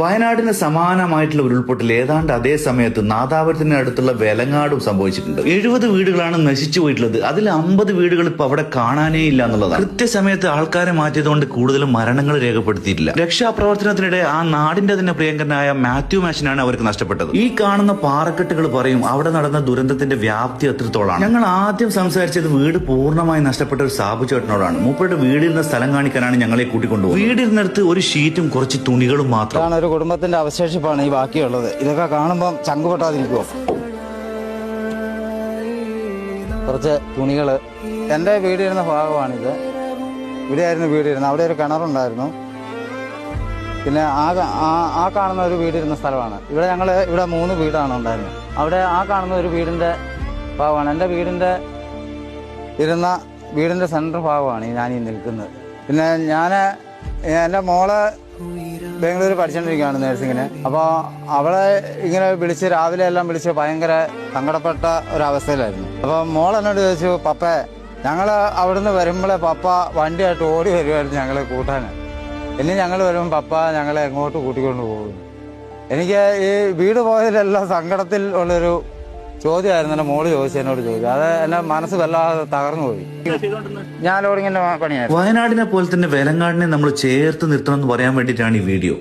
വയനാടിന് സമാനമായിട്ടുള്ള ഉരുൾപൊട്ടൽ ഏതാണ്ട് അതേ സമയത്ത് നാദാപുരത്തിന് അടുത്തുള്ള വെലങ്ങാടും സംഭവിച്ചിട്ടുണ്ട്. എഴുപത് വീടുകളാണ് നശിച്ചു പോയിട്ടുള്ളത്. അതിൽ അമ്പത് വീടുകൾ ഇപ്പൊ അവിടെ കാണാനേ ഇല്ല എന്നുള്ളതാണ്. കൃത്യസമയത്ത് ആൾക്കാരെ മാറ്റിയതുകൊണ്ട് കൂടുതലും മരണങ്ങൾ രേഖപ്പെടുത്തിയിട്ടില്ല. രക്ഷാപ്രവർത്തനത്തിനിടെ ആ നാടിന്റെ തന്നെ പ്രിയങ്കരനായ മാത്യു മാഷിനാണ് അവർക്ക് നഷ്ടപ്പെട്ടത്. ഈ കാണുന്ന പാറക്കെട്ടുകൾ പറയും അവിടെ നടന്ന ദുരന്തത്തിന്റെ വ്യാപ്തി എത്രത്തോളാണ് ഞങ്ങൾ ആദ്യം സംസാരിച്ചത് വീട് പൂർണമായി നഷ്ടപ്പെട്ട ഒരു സാബു ചേട്ടനോടാണ്. മൂപ്പരുടെ വീടിരുന്ന സ്ഥലം കാണിക്കാനാണ് ഞങ്ങളെ കൂട്ടിക്കൊണ്ടുപോകുന്നത്. വീടിരുന്നിടത്ത് ഒരു ഷീറ്റും കുറച്ച് തുണികളും മാത്രം. ഇതാണ് ഒരു കുടുംബത്തിന്റെ അവശേഷിപ്പാണ് ഈ ബാക്കിയുള്ളത്. ഇതൊക്കെ കാണുമ്പം ചങ്ക് പൊട്ടാതിരിക്കുമോ കുറച്ച് തുണികൾ എന്റെ വീടിരുന്ന ഭാഗമാണിത്. ഇവിടെയായിരുന്നു വീടിരുന്നത്. അവിടെ ഒരു കിണറുണ്ടായിരുന്നു. പിന്നെ ആ ആ- കാണുന്ന ഒരു വീടിരുന്ന സ്ഥലമാണ്. ഇവിടെ ഞങ്ങൾ ഇവിടെ മൂന്ന് വീടാണ് ഉണ്ടായിരുന്നത്. അവിടെ ആ കാണുന്ന ഒരു വീടിന്റെ ഭാഗമാണ്. എന്റെ വീടിന്റെ ഇരുന്ന വീടിന്റെ സെന്റർ ഭാഗമാണ് ഞാൻ ഈ നിൽക്കുന്നത്. പിന്നെ ഞാൻ എന്റെ മോൾ ബാംഗ്ലൂർ പഠിച്ചുകൊണ്ടിരിക്കുകയാണ് നേഴ്സിങ്ങിന്. അപ്പോൾ അവളെ ഇങ്ങനെ വിളിച്ച് രാവിലെ എല്ലാം വിളിച്ച് ഭയങ്കര സങ്കടപ്പെട്ട ഒരവസ്ഥയിലായിരുന്നു. അപ്പോൾ മോൾ എന്നോട് ചോദിച്ചു പപ്പ ഞങ്ങൾ അവിടുന്ന് വരുമ്പോഴേ പപ്പ വണ്ടിയായിട്ട് ഓടി വരുമായിരുന്നു ഞങ്ങളെ കൂട്ടാൻ ഇനി ഞങ്ങൾ വരുമ്പോൾ പപ്പ ഞങ്ങളെ എങ്ങോട്ട് കൂട്ടിക്കൊണ്ട് പോകുന്നു? എനിക്ക് ഈ വീട് പോയതിലെല്ലാം സങ്കടത്തിൽ ഉള്ളൊരു ചോദ്യമായിരുന്നു എന്റെ മോൾ ചോദിച്ചു എന്നോട് ചോദിച്ചു. അത് എന്റെ മനസ്സ് വല്ലാതെ തകർന്നു പോയി. ഞാൻ ലോഡിങ്ങിന്റെ പണിയായിരുന്നു. വയനാടിനെ പോലെ തന്നെ വേലങ്ങാടിനെ നമ്മൾ ചേർത്ത് നിർത്തണം എന്ന് പറയാൻ വേണ്ടിയിട്ടാണ് ഈ വീഡിയോ.